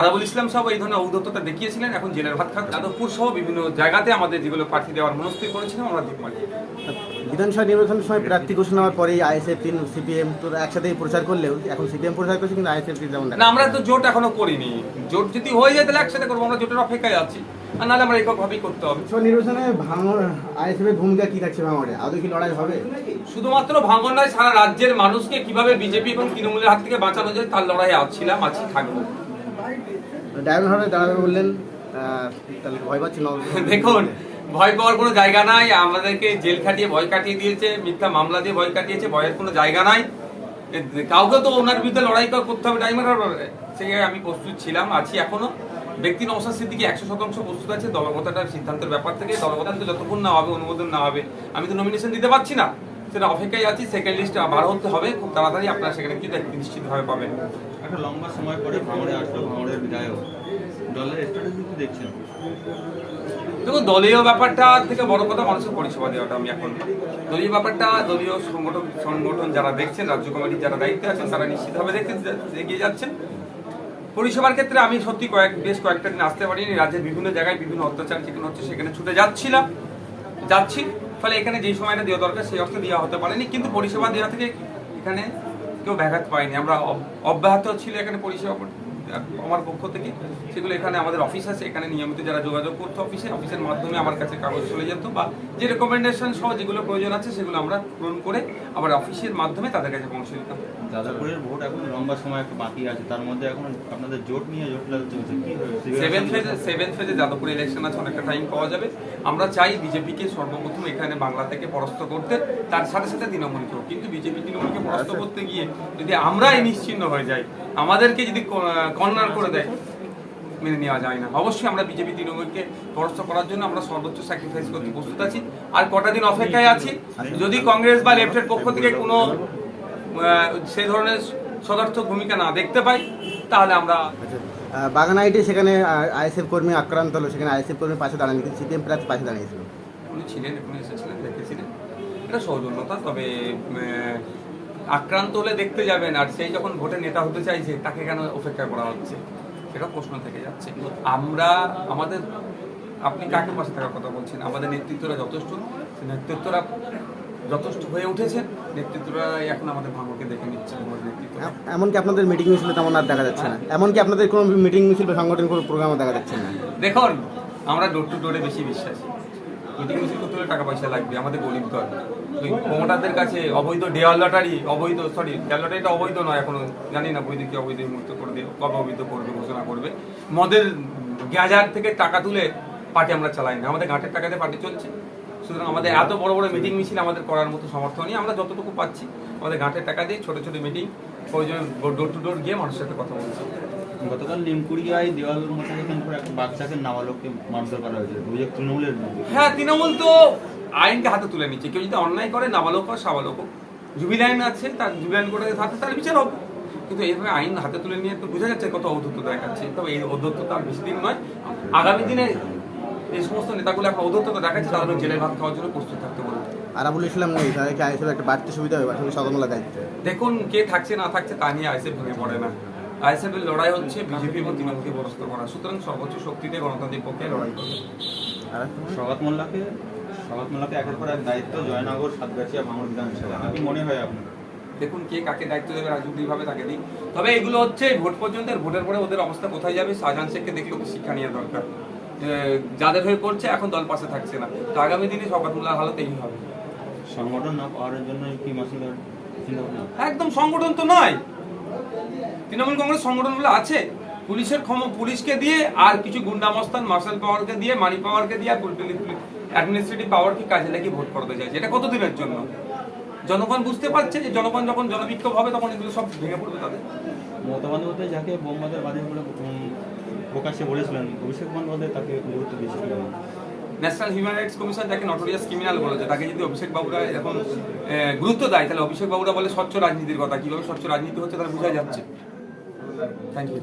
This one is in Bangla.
আদাবুল ইসলাম সাহেব এই ধরনের ঔদ্ধত্যটা দেখিয়েছিলেন। এখন জেলের ভাত খান যাদবপুর সহ বিভিন্ন জায়গাতে আমাদের যেগুলো প্রার্থী দেওয়ার মনস্থির করেছিলাম আমরা পারি বিধানসভা নির্বাচনের সময় প্রার্থী ঘোষণা হওয়ার পরেই আইএসএফ তিন সিপিএম তো একসাথেই প্রচার করলেও এখন সিপিএম প্রচার করছে কিন্তু আইএসএফ যেমন না আমরা তো জোট এখনও করিনি। জোট যদি হয়ে যায় তাহলে একসাথে করব আমরা জোটের অপেক্ষায় আছি। আর নাহলে আমরা এককভাবেই করতে হবে। নির্বাচনে ভাঙর আইএসএফ এর ভূমিকা কি থাকছে ভাঙড়ে আদৌ কি লড়াই হবে? শুধুমাত্র ভাঙনায় সারা রাজ্যের মানুষকে কীভাবে বিজেপি এবং তৃণমূলের হাত থেকে বাঁচানো যায় তার লড়াই ছিলাম আছি থাকব। ডায়মন্ড হারবে দাঁড়াবে বললেন তাহলে ভয় পাচ্ছি না দেখুন, ভয় পাওয়ার কোনো জায়গা নাই, আমাদেরকে জেল খাটিয়ে ভয় কাটিয়ে দিয়েছে, মিথ্যা মামলা দিয়ে ভয় কাটিয়েছে, ভয়ের কোনো জায়গা নাই। কাউকে তো ওনার বিরুদ্ধে লড়াই করতে হবে ডাইমার সেই আমি প্রস্তুত ছিলাম, আছি এখনও। ব্যক্তি নৌসাদ সিদ্দিকি একশো শতাংশ প্রস্তুত আছে, দলগতাটার সিদ্ধান্তের ব্যাপার থেকে দলগতা তো যতক্ষণ না হবে, অনুমোদন না হবে, আমি তো নমিনেশন দিতে পারছি না। সেটা অপেক্ষায় আছি সেকেন্ড লিস্ট বার হতে হবে খুব তাড়াতাড়ি আপনারা সেখানে কিন্তু নিশ্চিতভাবে পাবেন। একটা লম্বা সময় পরে ভাঙড়ে আসলো ভাঙড়ের বিধায়ক। দলের স্ট্র্যাটেজি কি দেখছেন? দেখুন দলীয় ব্যাপারটা থেকে বড় কথা মানুষের পরিষেবা দেওয়াটা আমি এখন দলীয় ব্যাপারটা দলীয় সংগঠন সংগঠন যারা দেখছেন রাজ্য কমিটির যারা দায়িত্বে আছেন তারা নিশ্চিতভাবে দেখতে এগিয়ে যাচ্ছেন। পরিষেবার ক্ষেত্রে আমি সত্যি কয়েক বেশ কয়েকটা দিন আসতে পারিনি। রাজ্যের বিভিন্ন জায়গায় বিভিন্ন অত্যাচার যেখানে হচ্ছে সেখানে ছুটে যাচ্ছিলাম যাচ্ছি। ফলে এখানে যেই সময়টা দেওয়া দরকার, সেই অর্থে দেওয়া হতে পারেনি। কিন্তু পরিষেবা দেওয়া থেকে এখানে কেউ ব্যাঘাত পায়নি। আমরা অব্যাহত ছিল এখানে পরিষেবা পর- আমার পক্ষ থেকে সেগুলো এখানে আমাদের অফিস আছে। এখানে নিয়মিত যারা যোগাযোগ করতো অফিসে অফিসের মাধ্যমে আমার কাছে কাগজ চলে যেত বা যে রেকমেন্ডেশন সহ যেগুলো প্রয়োজন আছে সেগুলো আমরা পূরণ করে আবার অফিসের মাধ্যমে তাদের কাছে পৌঁছে দিতাম। যাদবপুরের ভোট এখন লম্বা সময় একটু বাকি আছে। তার মধ্যে এখন আপনাদের জোট নিয়ে সেভেন ফেজে সেভেন ফেজে যাদবপুর ইলেকশন আছে অনেকটা টাইম পাওয়া যাবে। আমরা চাই বিজেপিকে সর্বপ্রথম এখানে বাংলা থেকে পরাস্ত করতে তার সাথে সাথে তৃণমূলকেও। কিন্তু বিজেপি তৃণমূলকে পরাস্ত করতে গিয়ে যদি আমরাই নিশ্চিন্ন হয়ে যাই আমাদেরকে যদি কর্নার করে দেয় মেনে নেওয়া যায় না। অবশ্যই আমরা বিজেপি তৃণমূলকে পরাস্ত করার জন্য আমরা সর্বোচ্চ স্যাক্রিফাইস করতে প্রস্তুত আছি। আর কটা দিন অপেক্ষায় আছি। যদি কংগ্রেস বা লেফটের পক্ষ থেকে কোনো সেই ধরনের সদার্থক ভূমিকা না দেখতে পাই তাহলে আমরা বাগানাইটে সেখানে আইএসএফ কর্মী আক্রান্ত হলো। সেখানে আইএসএফ কর্মী পাশে দাঁড়ানো কিন্তু সিপিএম প্রার্থী পাশে দাঁড়িয়েছিল। উনি ছিলেন এখানে এসেছিলেন দেখেছিলেন। এটা সৌজন্যতা তবে আক্রান্ত হলে দেখতে যাবেন আর সেই যখন ভোটে নেতা হতে চাইছে তাকে কেন অপেক্ষা করা হচ্ছে? সেটা প্রশ্ন থেকে যাচ্ছে। আমরা আমাদের আপনি কাকে পাশে থাকার কথা বলছেন? আমাদের নেতৃত্বরা যথেষ্ট। নেতৃত্বরা যথেষ্ট হয়ে উঠেছে নেতৃত্বরা এখন আমাদের ভাঙকে দেখে নিচ্ছে নেতৃত্ব এমনকি আপনাদের মিটিং মিছিল তেমন আর দেখা যাচ্ছে না। এমনকি আপনাদের কোনো মিটিং মিছিল বা সংগঠন কোনো প্রোগ্রামও দেখা যাচ্ছে না। দেখুন আমরা ডোর টু ডোরে বেশি বিশ্বাসী। মিটিং মিছিল করতে হলে টাকা পয়সা লাগবে আমাদের গরিব দল ওই প্রমোটারদের কাছে অবৈধ ডেয়াল লটারি, অবৈধ সরি ডেয়াল লটারিটা অবৈধ নয় এখনও, জানি না বৈধ কি অবৈধ এই মুহূর্তে করে দিয়ে কবে অবৈধ করবে, ঘোষণা করবে। মদের গ্যাজার থেকে টাকা তুলে পার্টি আমরা চালাই না, আমাদের ঘাটের টাকাতে পার্টি চলছে। সুতরাং আমাদের এত বড় বড় মিটিং মিছিল আমাদের করার মতো সমর্থন নেই, আমরা যতটুকু পাচ্ছি, আমাদের ঘাটের টাকা দিয়ে ছোট ছোট মিটিং প্রয়োজন ডোর টু ডোর গিয়ে মানুষের সাথে কথা বলছি। গতকাল নিমকুড়িয়ায় দেওয়ালের মধ্যে কিন্তু একটা বাচ্চাকে নাবালককে মারধর করা হয়েছে। অভিযোগ তৃণমূলের হ্যাঁ তৃণমূল তো আইনকে হাতে তুলে নিচ্ছে। কেউ যদি অন্যায় করে নাবালক হোক সাবালক হোক জুবিল আইন আছে তার জুবিল আইন করে হাতে তার বিচার হবে কিন্তু এইভাবে আইন হাতে তুলে নিয়ে তো বোঝা যাচ্ছে কত ঔদ্ধত্য দেখাচ্ছে। তবে এই ঔদ্ধত্য তার বেশি দিন নয়। আগামী দিনে এই সমস্ত নেতাগুলো এখন ঔদ্ধত্য দেখাচ্ছে তাদের জেলে ভাত খাওয়ার জন্য প্রস্তুত থাকতে বলবে আরাবুল ইসলাম নেই তাদেরকে আইএসএফ একটা বাড়তি সুবিধা হবে আসলে সদমলা দায়িত্ব। দেখুন কে থাকছে না থাকছে তা নিয়ে আইসেফ ভেঙে পড়ে না। আইএসএফ এর লড়াই হচ্ছে বিজেপি এবং তৃণমূলকে পরাস্ত করা। সুতরাং সর্বোচ্চ শক্তিতে গণতান্ত্রিক পক্ষে লড়াই করবে। আর সগাত মোল্লাকে সগাত মোল্লাকে একের পর এক দায়িত্ব জয়নগর সাতগাছিয়া ভাঙড় বিধানসভা। কি মনে হয় আপনার? দেখুন কে কাকে দায়িত্ব দেবে রাজনৈতিকভাবে তাকে দিই তবে এগুলো হচ্ছে ভোট পর্যন্ত ভোটের পরে ওদের অবস্থা কোথায় যাবে? শাহজাহান শেখকে দেখলে ওকে শিক্ষা নেওয়া দরকার। যাদের হয়ে করছে এখন দল পাশে থাকছে না। তো আগামী দিনে শওকতুল্লাহ হালত এই হবে। সংগঠন না পাওয়ার জন্য কি চিন্তা একদম সংগঠন তো নয়। তৃণমূল কংগ্রেস সংগঠনগুলো আছে। পুলিশের ক্ষম পুলিশকে দিয়ে আর কিছু গুন্ডামস্তান মার্শাল পাওয়ারকে দিয়ে, মানি পাওয়ারকে দিয়ে অ্যাডমিনিস্ট্রেটিভ পাওয়ারকে কাজে লাগিয়ে ভোট করতে চাইছে? এটা কতদিনের জন্য? জনগণ বুঝতে পারছে যে জনগণ যখন জনবিক্ষোভ হবে, তখন এগুলো সব ভেঙে পড়বে তাদের। মমতা যাকে বাদী বলে প্রকাশ্যে বলেছিলেন, অভিষেক বন্দ্যোপাধ্যায় তাকে গুরুত্ব দিয়েছিলেন। ন্যাশনাল হিউম্যান রাইটস কমিশন যাকে নটোরিয়াস ক্রিমিনাল বলেছে তাকে যদি অভিষেক বাবুরা এখন গুরুত্ব দেয়, তাহলে অভিষেক বাবুরা বলে স্বচ্ছ রাজনীতির কথা। কীভাবে স্বচ্ছ রাজনীতি হচ্ছে তারা বোঝা যাচ্ছে। Thank you